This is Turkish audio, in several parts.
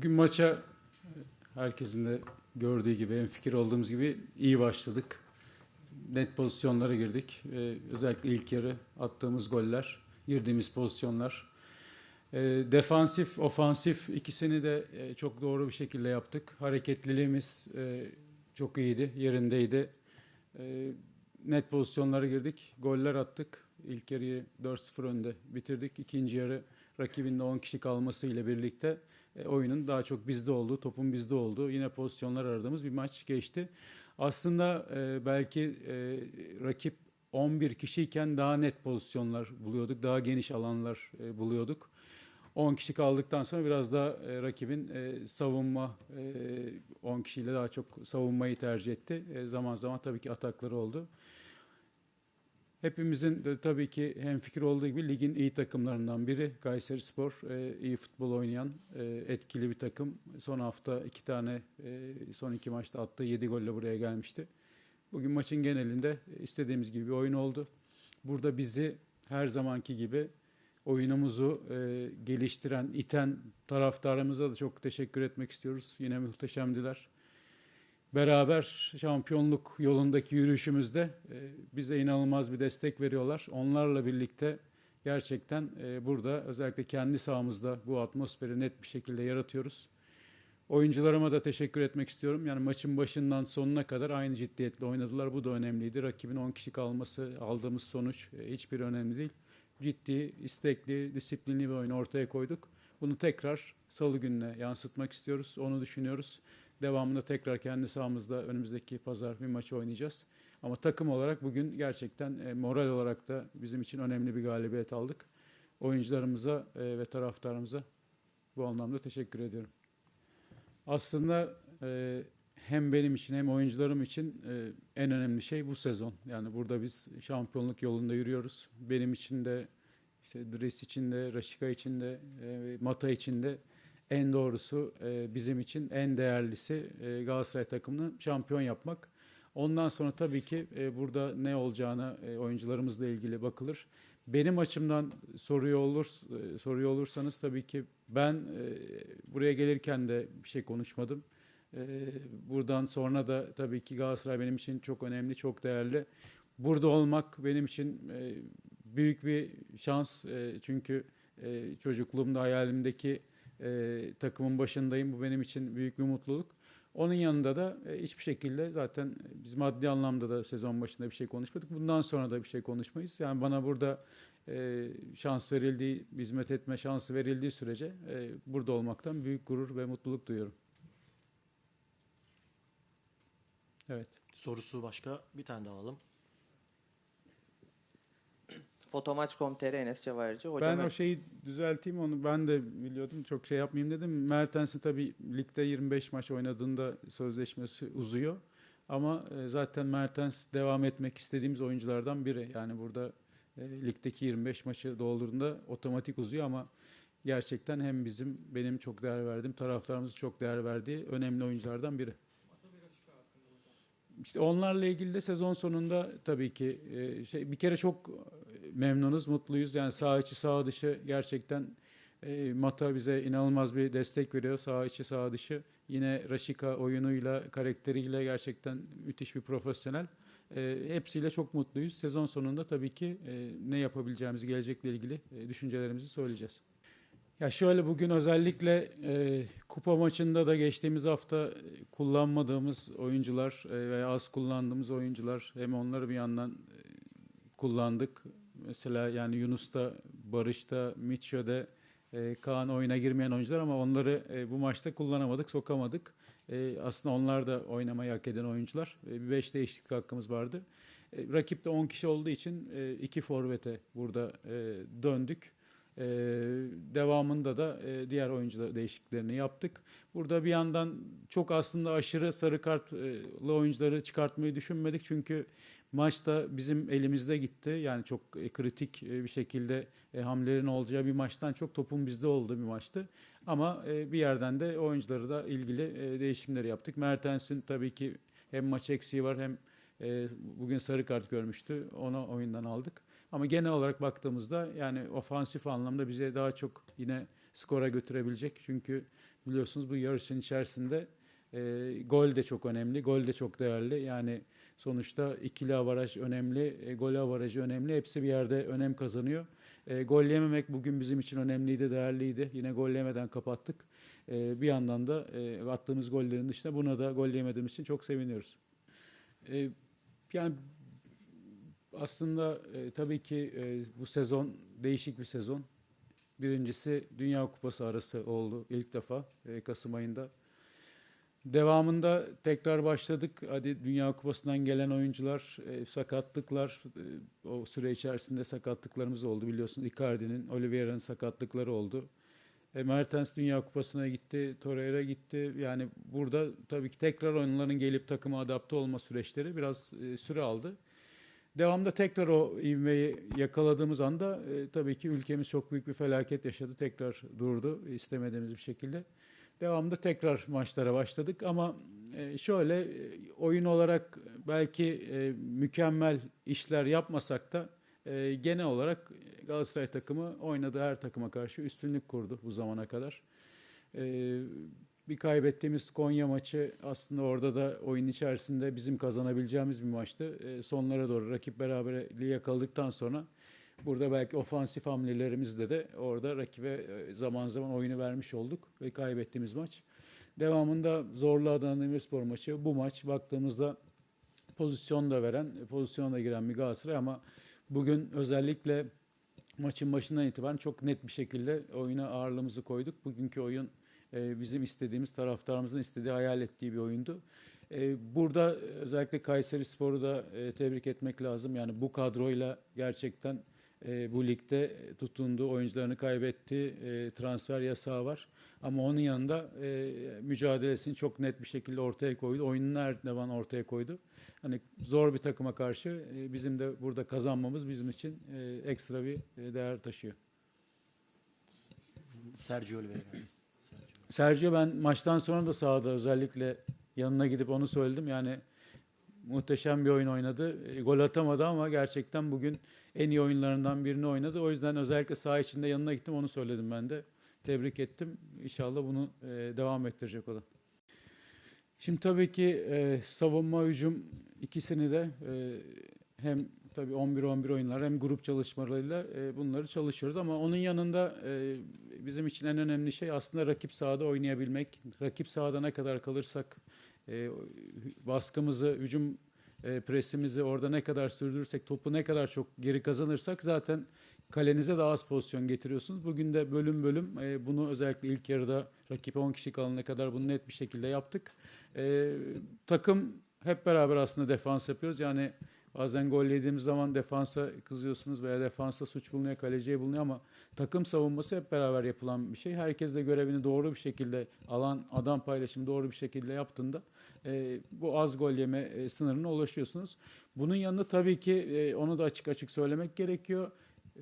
Bugün maça herkesin de gördüğü gibi, en fikir olduğumuz gibi iyi başladık. Net pozisyonlara girdik. Ee, özellikle ilk yarı attığımız goller, girdiğimiz pozisyonlar. Ee, defansif, ofansif ikisini de e, çok doğru bir şekilde yaptık. Hareketliliğimiz e, çok iyiydi, yerindeydi. Ee, net pozisyonlara girdik, goller attık. İlk yarıyı 4-0 önde bitirdik. İkinci yarı rakibin de 10 kişi kalmasıyla birlikte e, oyunun daha çok bizde olduğu, topun bizde olduğu, yine pozisyonlar aradığımız bir maç geçti. Aslında e, belki e, rakip 11 kişiyken daha net pozisyonlar buluyorduk, daha geniş alanlar e, buluyorduk. 10 kişi kaldıktan sonra biraz daha e, rakibin e, savunma, e, 10 kişiyle daha çok savunmayı tercih etti. E, zaman zaman tabii ki atakları oldu. Hepimizin de tabii ki hemfikir olduğu gibi ligin iyi takımlarından biri Kayseri Spor. E, iyi futbol oynayan, e, etkili bir takım. Son hafta iki tane, e, son iki maçta attığı 7 golle buraya gelmişti. Bugün maçın genelinde istediğimiz gibi bir oyun oldu. Burada bizi her zamanki gibi oyunumuzu e, geliştiren, iten taraftarımıza da çok teşekkür etmek istiyoruz. Yine muhteşemdiler. Beraber şampiyonluk yolundaki yürüyüşümüzde e, bize inanılmaz bir destek veriyorlar. Onlarla birlikte gerçekten e, burada özellikle kendi sahamızda bu atmosferi net bir şekilde yaratıyoruz. Oyuncularıma da teşekkür etmek istiyorum. Yani maçın başından sonuna kadar aynı ciddiyetle oynadılar. Bu da önemliydi. Rakibin 10 kişi kalması, aldığımız sonuç e, hiçbir önemli değil. Ciddi, istekli, disiplinli bir oyun ortaya koyduk. Bunu tekrar salı gününe yansıtmak istiyoruz. Onu düşünüyoruz. Devamında tekrar kendi sahamızda önümüzdeki pazar bir maç oynayacağız. Ama takım olarak bugün gerçekten e, moral olarak da bizim için önemli bir galibiyet aldık. Oyuncularımıza e, ve taraftarımıza bu anlamda teşekkür ediyorum. Aslında e, hem benim için hem oyuncularım için en önemli şey bu sezon. Yani burada biz şampiyonluk yolunda yürüyoruz. Benim için de, işte Dres için de, Raşika için de, Mata için de en doğrusu e, bizim için en değerlisi e, Galatasaray takımını şampiyon yapmak. Ondan sonra tabii ki e, burada ne olacağına e, oyuncularımızla ilgili bakılır. Benim açımdan soruyor olur e, soruyor olursanız tabii ki ben e, buraya gelirken de bir şey konuşmadım. E, buradan sonra da tabii ki Galatasaray benim için çok önemli, çok değerli. Burada olmak benim için e, büyük bir şans. E, çünkü e, çocukluğumda hayalimdeki e, takımın başındayım. Bu benim için büyük bir mutluluk. Onun yanında da e, hiçbir şekilde zaten biz maddi anlamda da sezon başında bir şey konuşmadık. Bundan sonra da bir şey konuşmayız. Yani bana burada e, şans verildiği, hizmet etme şansı verildiği sürece e, burada olmaktan büyük gurur ve mutluluk duyuyorum. Evet. Sorusu başka bir tane daha alalım. Fotomaç.com.tr Enes Cevahirci. Hocam ben o şeyi düzelteyim onu ben de biliyordum çok şey yapmayayım dedim. Mertens'in tabii ligde 25 maç oynadığında sözleşmesi uzuyor. Ama e, zaten Mertens devam etmek istediğimiz oyunculardan biri. Yani burada e, ligdeki 25 maçı doldurduğunda otomatik uzuyor ama gerçekten hem bizim benim çok değer verdiğim taraftarımızın çok değer verdiği önemli oyunculardan biri. İşte onlarla ilgili de sezon sonunda tabii ki e, şey bir kere çok memnunuz, mutluyuz. Yani sağ içi sağ dışı gerçekten e, Mata bize inanılmaz bir destek veriyor. Sağ içi sağ dışı. Yine Raşika oyunuyla, karakteriyle gerçekten müthiş bir profesyonel. E, hepsiyle çok mutluyuz. Sezon sonunda tabii ki e, ne yapabileceğimizi gelecekle ilgili e, düşüncelerimizi söyleyeceğiz. Ya şöyle bugün özellikle e, kupa maçında da geçtiğimiz hafta e, kullanmadığımız oyuncular e, veya az kullandığımız oyuncular hem onları bir yandan e, kullandık. Mesela yani Yunus'ta, Barış'ta, Mitchell'de e, Kaan oyuna girmeyen oyuncular ama onları e, bu maçta kullanamadık, sokamadık. E, aslında onlar da oynamayı hak eden oyuncular. E, bir beş değişiklik hakkımız vardı. E, rakip de 10 kişi olduğu için e, iki forvete burada e, döndük. Ee, devamında da e, diğer oyuncu değişikliklerini yaptık. Burada bir yandan çok aslında aşırı sarı kartlı oyuncuları çıkartmayı düşünmedik. Çünkü maçta bizim elimizde gitti. Yani çok e, kritik e, bir şekilde e, hamlelerin olacağı bir maçtan çok topun bizde olduğu bir maçtı. Ama e, bir yerden de oyuncuları da ilgili e, değişimleri yaptık. Mertens'in tabii ki hem maç eksiği var hem e, bugün sarı kart görmüştü. Onu oyundan aldık. Ama genel olarak baktığımızda yani ofansif anlamda bize daha çok yine skora götürebilecek. Çünkü biliyorsunuz bu yarışın içerisinde e, gol de çok önemli, gol de çok değerli. Yani sonuçta ikili avaraj önemli, e, gol avarajı önemli. Hepsi bir yerde önem kazanıyor. E, gol yememek bugün bizim için önemliydi, değerliydi. Yine gol yemeden kapattık. E, bir yandan da e, attığımız gollerin dışında buna da gol yemediğimiz için çok seviniyoruz. E, yani aslında e, tabii ki e, bu sezon değişik bir sezon. Birincisi Dünya Kupası arası oldu ilk defa e, Kasım ayında. Devamında tekrar başladık. Hadi Dünya Kupası'ndan gelen oyuncular, e, sakatlıklar, e, o süre içerisinde sakatlıklarımız oldu biliyorsunuz. Icardi'nin, Oliveira'nın sakatlıkları oldu. E, Mertens Dünya Kupası'na gitti, Torreira gitti. Yani burada tabii ki tekrar onların gelip takıma adapte olma süreçleri biraz e, süre aldı. Devamda tekrar o ivmeyi yakaladığımız anda e, tabii ki ülkemiz çok büyük bir felaket yaşadı. Tekrar durdu istemediğimiz bir şekilde. Devamda tekrar maçlara başladık ama e, şöyle e, oyun olarak belki e, mükemmel işler yapmasak da e, genel olarak Galatasaray takımı oynadığı her takıma karşı üstünlük kurdu bu zamana kadar. E, bir kaybettiğimiz Konya maçı aslında orada da oyun içerisinde bizim kazanabileceğimiz bir maçtı. E, sonlara doğru rakip beraberliği yakaladıktan sonra burada belki ofansif hamlelerimizle de orada rakibe e, zaman zaman oyunu vermiş olduk ve kaybettiğimiz maç. Devamında zorlu Adana Demirspor maçı. Bu maç baktığımızda pozisyon da veren, pozisyon da giren bir Galatasaray ama bugün özellikle maçın başından itibaren çok net bir şekilde oyuna ağırlığımızı koyduk. Bugünkü oyun e, bizim istediğimiz, taraftarımızın istediği, hayal ettiği bir oyundu. E, Burada özellikle Kayseri Spor'u da e, tebrik etmek lazım. Yani bu kadroyla gerçekten e, bu ligde tutunduğu oyuncularını kaybetti. E, transfer yasağı var. Ama onun yanında e, mücadelesini çok net bir şekilde ortaya koydu. Oyununu her zaman ortaya koydu. Hani zor bir takıma karşı e, bizim de burada kazanmamız bizim için e, ekstra bir e, değer taşıyor. Sergio Oliveira. Sergio ben maçtan sonra da sahada özellikle yanına gidip onu söyledim. Yani muhteşem bir oyun oynadı. E, gol atamadı ama gerçekten bugün en iyi oyunlarından birini oynadı. O yüzden özellikle saha içinde yanına gittim onu söyledim ben de. Tebrik ettim. İnşallah bunu e, devam ettirecek o da. Şimdi tabii ki e, savunma hücum ikisini de e, hem tabii 11-11 oyunlar hem grup çalışmalarıyla e, bunları çalışıyoruz ama onun yanında e, bizim için en önemli şey aslında rakip sahada oynayabilmek. Rakip sahada ne kadar kalırsak e, baskımızı, hücum e, presimizi orada ne kadar sürdürürsek, topu ne kadar çok geri kazanırsak zaten kalenize daha az pozisyon getiriyorsunuz. Bugün de bölüm bölüm e, bunu özellikle ilk yarıda rakip 10 kişi kalana kadar bunu net bir şekilde yaptık. E, takım hep beraber aslında defans yapıyoruz. Yani bazen gol yediğimiz zaman defansa kızıyorsunuz veya defansa suç bulunuyor, kaleciye bulunuyor ama takım savunması hep beraber yapılan bir şey. Herkes de görevini doğru bir şekilde alan adam paylaşımı doğru bir şekilde yaptığında e, bu az gol yeme e, sınırına ulaşıyorsunuz. Bunun yanında tabii ki e, onu da açık açık söylemek gerekiyor.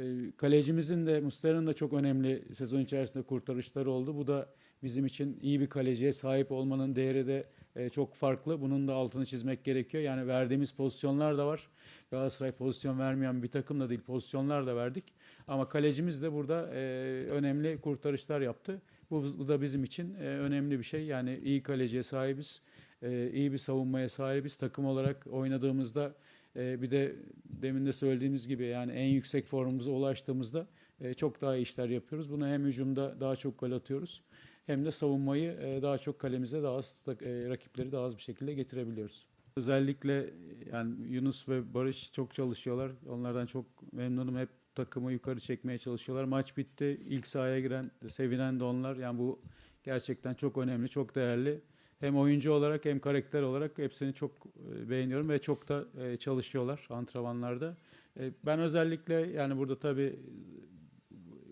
E, kalecimizin de Muslera'nın da çok önemli sezon içerisinde kurtarışları oldu. Bu da bizim için iyi bir kaleciye sahip olmanın değeri de e, çok farklı. Bunun da altını çizmek gerekiyor. Yani verdiğimiz pozisyonlar da var. Galatasaray pozisyon vermeyen bir takım da değil. Pozisyonlar da verdik. Ama kalecimiz de burada e, önemli kurtarışlar yaptı. Bu, da bizim için e, önemli bir şey. Yani iyi kaleciye sahibiz. E, iyi bir savunmaya sahibiz. Takım olarak oynadığımızda bir de demin de söylediğimiz gibi yani en yüksek formumuza ulaştığımızda çok daha iyi işler yapıyoruz. Bunu hem hücumda daha çok gol atıyoruz hem de savunmayı e, daha çok kalemize daha az e, rakipleri daha az bir şekilde getirebiliyoruz. Özellikle yani Yunus ve Barış çok çalışıyorlar. Onlardan çok memnunum. Hep takımı yukarı çekmeye çalışıyorlar. Maç bitti. İlk sahaya giren, sevinen de onlar. Yani bu gerçekten çok önemli, çok değerli. Hem oyuncu olarak hem karakter olarak hepsini çok e, beğeniyorum ve çok da çalışıyorlar antrenmanlarda. Ben özellikle yani burada tabii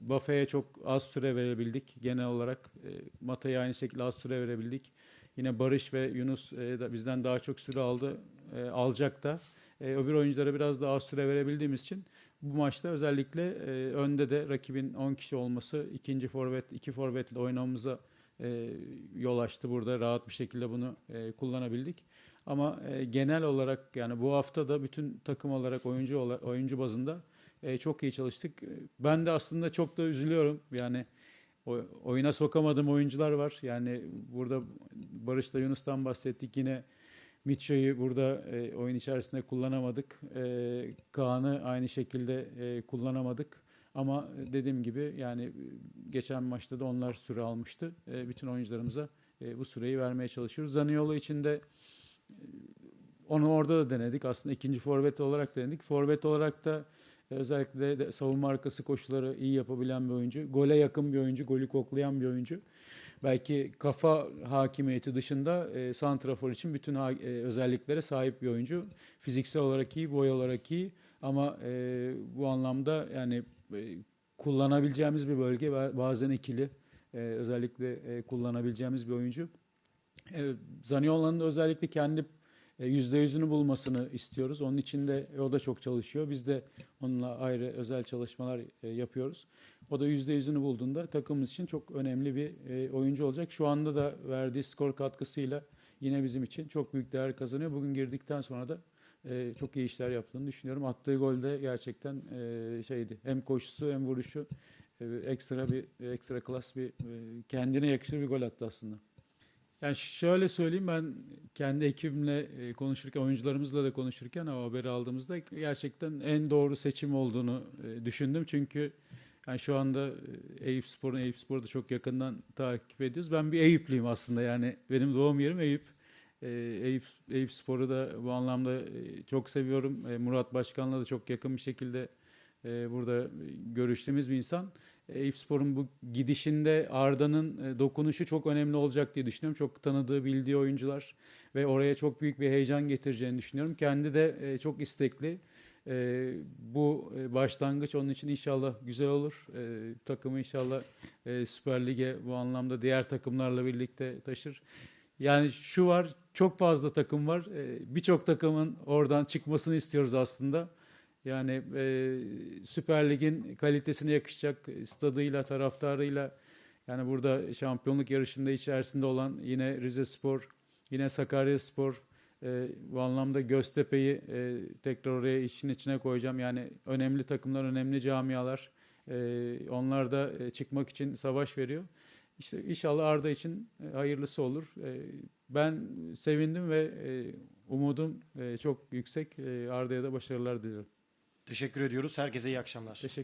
Buffe'ye çok az süre verebildik genel olarak. E, Mata'ya aynı şekilde az süre verebildik. Yine Barış ve Yunus e, da bizden daha çok süre aldı, e, alacak da. E, öbür oyunculara biraz daha az süre verebildiğimiz için bu maçta özellikle e, önde de rakibin 10 kişi olması, ikinci forvet, iki forvetle oynamamıza e, yol açtı burada. Rahat bir şekilde bunu e, kullanabildik. Ama e, genel olarak yani bu hafta da bütün takım olarak oyuncu oyuncu bazında E, çok iyi çalıştık. E, Ben de aslında çok da üzülüyorum. Yani o- oyuna sokamadığım oyuncular var. Yani burada Barış'la Yunus'tan bahsettik. Yine Mitchell'ı burada e, oyun içerisinde kullanamadık. E, Kaan'ı aynı şekilde e, kullanamadık. Ama dediğim gibi yani e, geçen maçta da onlar süre almıştı. E, bütün oyuncularımıza e, bu süreyi vermeye çalışıyoruz. Zaniolo için de e, onu orada da denedik. Aslında ikinci forvet olarak denedik. Forvet olarak da özellikle de savunma arkası koşuları iyi yapabilen bir oyuncu. Gole yakın bir oyuncu, golü koklayan bir oyuncu. Belki kafa hakimiyeti dışında e, santrafor için bütün ha- e, özelliklere sahip bir oyuncu. Fiziksel olarak iyi, boy olarak iyi ama e, bu anlamda yani e, kullanabileceğimiz bir bölge bazen ikili e, özellikle e, kullanabileceğimiz bir oyuncu. E, Zaniolo'nun özellikle kendi yüzde yüzünü bulmasını istiyoruz. Onun için de e, o da çok çalışıyor. Biz de onunla ayrı özel çalışmalar e, yapıyoruz. O da yüzde yüzünü bulduğunda takımımız için çok önemli bir e, oyuncu olacak. Şu anda da verdiği skor katkısıyla yine bizim için çok büyük değer kazanıyor. Bugün girdikten sonra da e, çok iyi işler yaptığını düşünüyorum. Attığı gol de gerçekten e, şeydi. Hem koşusu hem vuruşu e, ekstra bir ekstra klas bir e, kendine yakışır bir gol attı aslında. Yani şöyle söyleyeyim ben kendi ekibimle e, konuşurken, oyuncularımızla da konuşurken o haberi aldığımızda gerçekten en doğru seçim olduğunu e, düşündüm. Çünkü yani şu anda e, Eyüp Spor'un Eyüp Spor'u da çok yakından takip ediyoruz. Ben bir Eyüplüyüm aslında yani benim doğum yerim Eyüp. Eyüp, Eyüp Spor'u da bu anlamda çok seviyorum. Murat Başkan'la da çok yakın bir şekilde burada görüştüğümüz bir insan. Eyüp Spor'un bu gidişinde Arda'nın e, dokunuşu çok önemli olacak diye düşünüyorum. Çok tanıdığı, bildiği oyuncular ve oraya çok büyük bir heyecan getireceğini düşünüyorum. Kendi de e, çok istekli. E, Bu e, başlangıç onun için inşallah güzel olur. E, Takımı inşallah e, Süper Lig'e bu anlamda diğer takımlarla birlikte taşır. Yani şu var, çok fazla takım var. E, Birçok takımın oradan çıkmasını istiyoruz aslında. Yani e, Süper Lig'in kalitesine yakışacak stadıyla, taraftarıyla yani burada şampiyonluk yarışında içerisinde olan yine Rize Spor, yine Sakarya Spor e, bu anlamda Göztepe'yi e, tekrar oraya işin içine koyacağım. Yani önemli takımlar, önemli camialar. E, onlar da e, çıkmak için savaş veriyor. İşte inşallah Arda için e, hayırlısı olur. E, ben sevindim ve e, umudum e, çok yüksek. E, Arda'ya da başarılar diliyorum. Teşekkür ediyoruz. Herkese iyi akşamlar. Teşekkür